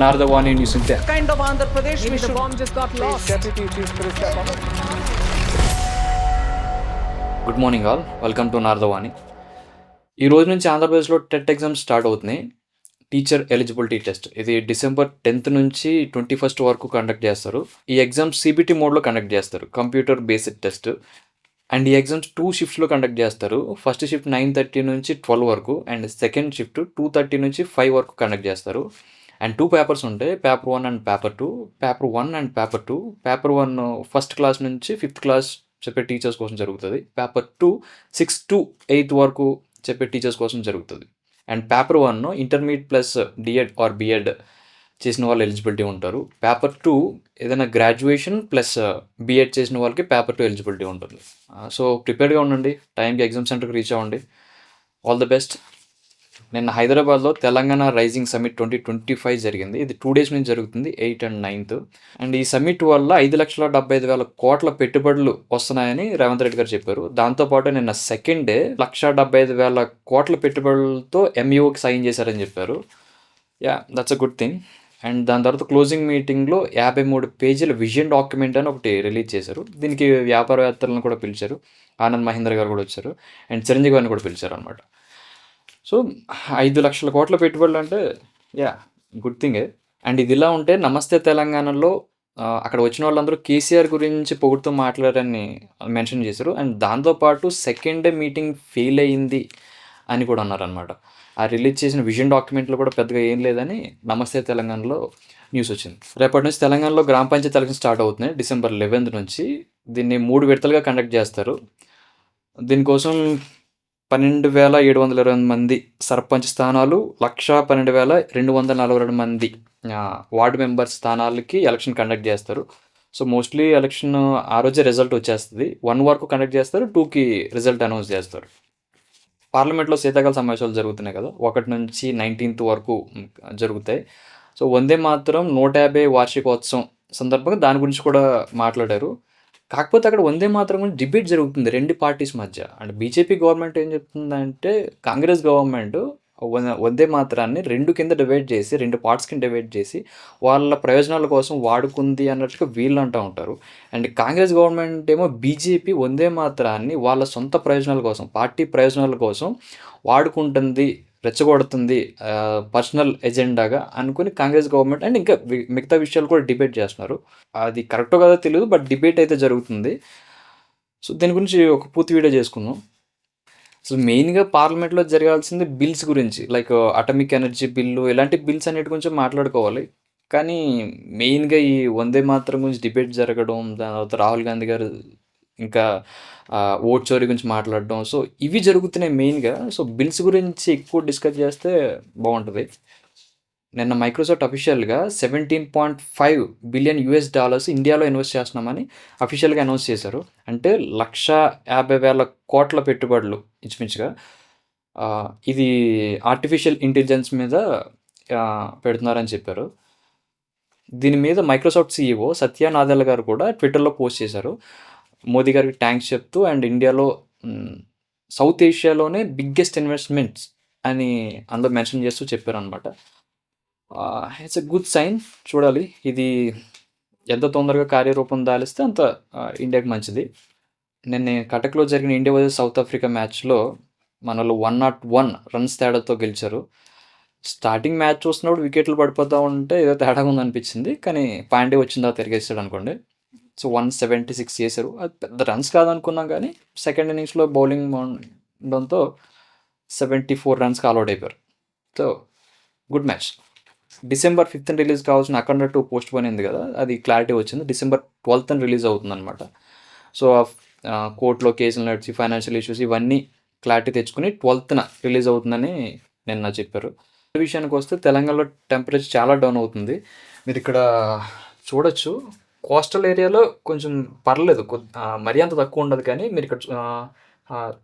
నారదవాణి news ఉంటే kind of Andhra Pradesh we the should bomb just got lost. Deputy Chief. Good morning all welcome to Naradavani ఈ రోజు నుంచి ఆంధ్రప్రదేశ్లో TET exams start అవుతున్నాయి. Teacher eligibility test ఇది December tenth నుంచి twenty first వరకు conduct చేస్తారు. ఈ ఎగ్జామ్స్ సిబిటి మోడ్లో కండక్ట్ చేస్తారు. కంప్యూటర్ బేస్డ్ టెస్ట్ అండ్ ఈ ఎగ్జామ్స్ టూ షిఫ్ట్స్లో కండక్ట్ చేస్తారు. ఫస్ట్ షిఫ్ట్ నైన్ థర్టీ నుంచి ట్వెల్వ్ వరకు and second shift two thirty నుంచి ఫైవ్ వరకు కండక్ట్ చేస్తారు. అండ్ టూ పేపర్స్ ఉంటాయి paper one and paper two paper one and paper two. Paper one first class నుంచి fifth class చెప్పే teachers కోసం జరుగుతుంది. Paper two six to eighth వరకు చెప్పే టీచర్స్ కోసం జరుగుతుంది. And paper one intermediate plus D Ed or B Ed చేసిన వాళ్ళు ఎలిజిబిలిటీ ఉంటారు. పేపర్ టూ ఏదైనా గ్రాడ్యుయేషన్ ప్లస్ బిఎడ్ చేసిన వాళ్ళకి పేపర్ టూ ఎలిజిబిలిటీ ఉంటుంది. సో ప్రిపేర్డ్గా ఉండండి. టైంకి ఎగ్జామ్ సెంటర్కి రీచ్ అవ్వండి. All the best. నిన్న హైదరాబాద్లో Telangana rising summit twenty twenty five జరిగింది. ఇది టూ డేస్ నుంచి జరుగుతుంది ఎయిట్ అండ్ నైన్త్ అండ్ ఈ సమ్మిట్ వల్ల ఐదు లక్షల డెబ్బై ఐదు వేల కోట్ల పెట్టుబడులు వస్తున్నాయని రేవంత్ రెడ్డి గారు చెప్పారు. దాంతోపాటు నిన్న సెకండ్ డే లక్ష డెబ్బై ఐదు వేల కోట్ల పెట్టుబడులతో ఎంఈఓకి సైన్ చేశారని చెప్పారు. Yeah that's a good thing and దాని తర్వాత క్లోజింగ్ మీటింగ్లో యాభై మూడు పేజీల విజన్ డాక్యుమెంట్ అని ఒకటి రిలీజ్ చేశారు. దీనికి వ్యాపారవేత్తలను కూడా పిలిచారు. ఆనంద్ మహేంద్ర గారు కూడా వచ్చారు. అండ్ చిరంజీవి గారిని కూడా పిలిచారు అనమాట సో ఐదు లక్షల కోట్ల పెట్టుబడులు అంటే యా గుడ్ థింగే అండ్ ఇది ఇలా ఉంటే నమస్తే తెలంగాణలో అక్కడ వచ్చిన వాళ్ళందరూ కేసీఆర్ గురించి పొగుడుతూ మాట్లాడారని మెన్షన్ చేశారు. అండ్ దాంతోపాటు సెకండ్ డే మీటింగ్ ఫెయిల్ అయ్యింది అని కూడా అన్నారనమాట ఆ రిలీజ్ చేసిన విజన్ డాక్యుమెంట్లో కూడా పెద్దగా ఏం లేదని నమస్తే తెలంగాణలో న్యూస్ వచ్చింది. రేపటి నుంచి తెలంగాణలో గ్రామ పంచాయతీ ఎలక్షన్ స్టార్ట్ అవుతున్నాయి. డిసెంబర్ లెవెన్త్ నుంచి దీన్ని మూడు విడతలుగా కండక్ట్ చేస్తారు. దీనికోసం పన్నెండు వేల ఏడు వందల ఇరవై మంది సర్పంచ్ స్థానాలు లక్ష పన్నెండు వేల రెండు వందల నలభై రెండు మంది వార్డు మెంబర్ స్థానాలకి ఎలక్షన్ కండక్ట్ చేస్తారు. సో మోస్ట్లీ ఎలక్షన్ ఆ రోజే రిజల్ట్ వచ్చేస్తుంది. వన్ వరకు కండక్ట్ చేస్తారు టూకి రిజల్ట్ అనౌన్స్ చేస్తారు. పార్లమెంట్లో శీతాకాల సమావేశాలు జరుగుతున్నాయి కదా ఒకటి నుంచి నైన్టీన్త్ వరకు జరుగుతాయి. సో వందే మాత్రం నూట యాభై వార్షికోత్సవం సందర్భంగా దాని గురించి కూడా మాట్లాడారు. కాకపోతే అక్కడ వందే మాత్రం కూడా డిబేట్ జరుగుతుంది రెండు పార్టీస్ మధ్య. అంటే బీజేపీ గవర్నమెంట్ ఏం చెప్తుందంటే కాంగ్రెస్ గవర్నమెంట్ వ- వందే మాత్రాన్ని రెండు కింద డివైడ్ చేసి రెండు పార్ట్స్ కింద డివైడ్ చేసి వాళ్ళ ప్రయోజనాల కోసం వాడుకుంది అన్నట్టుగా వీళ్ళు అంటూ ఉంటారు. అండ్ కాంగ్రెస్ గవర్నమెంట్ ఏమో బీజేపీ వందే మాత్రాన్ని వాళ్ళ సొంత ప్రయోజనాల కోసం పార్టీ ప్రయోజనాల కోసం వాడుకుంటుంది రెచ్చగొడుతుంది పర్సనల్ ఎజెండాగా అనుకుని కాంగ్రెస్ గవర్నమెంట్ అండ్ ఇంకా మిగతా విషయాలు కూడా డిబేట్ చేస్తున్నారు. అది కరెక్టో కదా తెలియదు బట్ డిబేట్ అయితే జరుగుతుంది. సో దీని గురించి ఒక పూర్తి వీడియో చేసుకుందాం. సో మెయిన్గా పార్లమెంట్లో జరగాల్సింది బిల్స్ గురించి లైక్ అటమిక్ ఎనర్జీ బిల్లు ఇలాంటి బిల్స్ అన్నిటి గురించి మాట్లాడుకోవాలి. కానీ మెయిన్గా ఈ వందే మాత్రం గురించి డిబేట్ జరగడం దాని తర్వాత రాహుల్ గాంధీ గారు ఇంకా ఓట్ చోరీ గురించి మాట్లాడడం. సో ఇవి జరుగుతున్నాయి మెయిన్గా. సో బిల్స్ గురించి ఎక్కువ డిస్కస్ చేస్తే బాగుంటుంది. నిన్న మైక్రోసాఫ్ట్ అఫీషియల్గా seventeen point five billion US dollars ఇండియాలో ఇన్వెస్ట్ చేస్తున్నామని అఫీషియల్గా అనౌన్స్ చేశారు. అంటే లక్ష యాభై వేల కోట్ల పెట్టుబడులు ఇంచుమించుగా. ఇది ఆర్టిఫిషియల్ ఇంటెలిజెన్స్ మీద పెడుతున్నారని చెప్పారు. దీని మీద మైక్రోసాఫ్ట్ సీఈఓ సత్య నాదల్ గారు కూడా ట్విట్టర్లో పోస్ట్ చేశారు. మోదీ గారికి థ్యాంక్స్ చెప్తూ అండ్ ఇండియాలో సౌత్ ఏషియాలోనే బిగ్గెస్ట్ ఇన్వెస్ట్మెంట్స్ అని అందులో మెన్షన్ చేస్తూ చెప్పారు అనమాట ఇట్స్ ఎ గుడ్ సైన్ చూడాలి. ఇది ఎంత తొందరగా కార్యరూపం దాలిస్తే అంత ఇండియాకి మంచిది. నిన్న కటక్లో జరిగిన ఇండియా వర్సెస్ సౌత్ ఆఫ్రికా మ్యాచ్లో మన వాళ్ళు వన్ నాట్ వన్ రన్స్ తేడాతో గెలిచారు. స్టార్టింగ్ మ్యాచ్ చూస్తున్నప్పుడు వికెట్లు పడిపోతూ ఉంటే ఏదో తేడా ఉందనిపించింది. కానీ పాండే వచ్చిన తర్వాత తిరిగేసాడు అనుకోండి. సో వన్ సెవెంటీ సిక్స్ చేశారు. అది పెద్ద రన్స్ కాదనుకున్నాం కానీ సెకండ్ ఇన్నింగ్స్లో బౌలింగ్ ఉండడంతో సెవెంటీ ఫోర్ రన్స్కి ఆల్అౌట్ అయిపోయారు. So good match December fifth release కావాల్సిన అక్కడ టూ పోస్ట్ పోన్ అయింది కదా అది క్లారిటీ వచ్చింది. డిసెంబర్ ట్వెల్త్ రిలీజ్ అవుతుంది అనమాట సో కోర్టులో కేసులు నడిచి ఫైనాన్షియల్ ఇష్యూస్ ఇవన్నీ క్లారిటీ తెచ్చుకుని ట్వెల్త్న రిలీజ్ అవుతుందని నిన్న చెప్పారు. విషయానికి వస్తే తెలంగాణలో టెంపరేచర్ చాలా డౌన్ అవుతుంది. మీరు ఇక్కడ చూడొచ్చు. కోస్టల్ ఏరియాలో కొంచెం పర్లేదు కొ- మరీ అంత తక్కువ ఉండదు కానీ మీరు ఇక్కడ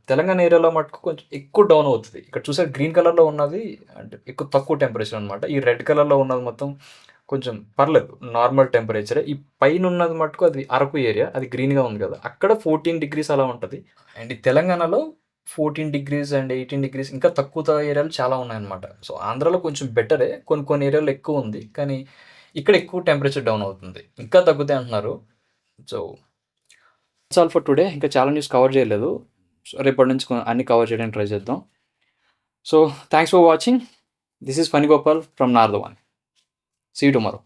తెలంగాణ ఏరియాలో మటుకు కొంచెం ఎక్కువ డౌన్ అవుతుంది. ఇక్కడ చూసే గ్రీన్ కలర్లో ఉన్నది అంటే ఎక్కువ తక్కువ టెంపరేచర్ అనమాట ఈ రెడ్ కలర్లో ఉన్నది మొత్తం కొంచెం పర్లేదు నార్మల్ టెంపరేచర్. ఈ పైన ఉన్నది మటుకు అది అరకు ఏరియా అది గ్రీన్గా ఉంది కదా. అక్కడ ఫోర్టీన్ డిగ్రీస్ అలా ఉంటుంది. అండ్ ఈ తెలంగాణలో fourteen degrees and eighteen degrees ఇంకా తక్కువ ఏరియాలు చాలా ఉన్నాయన్నమాట. సో ఆంధ్రాలో కొంచెం బెటరే కొన్ని కొన్ని ఏరియాలో ఎక్కువ ఉంది. కానీ ఇక్కడ ఎక్కువ టెంపరేచర్ డౌన్ అవుతుంది. ఇంకా తగ్గుతాయి అంటున్నారు. So it's all for today ఇంకా చాలా న్యూస్ కవర్ చేయలేదు. సో రేపటి నుంచి అన్ని కవర్ చేయడానికి ట్రై చేద్దాం. So thanks for watching this is Phani Gopal from Naradavani see tomorrow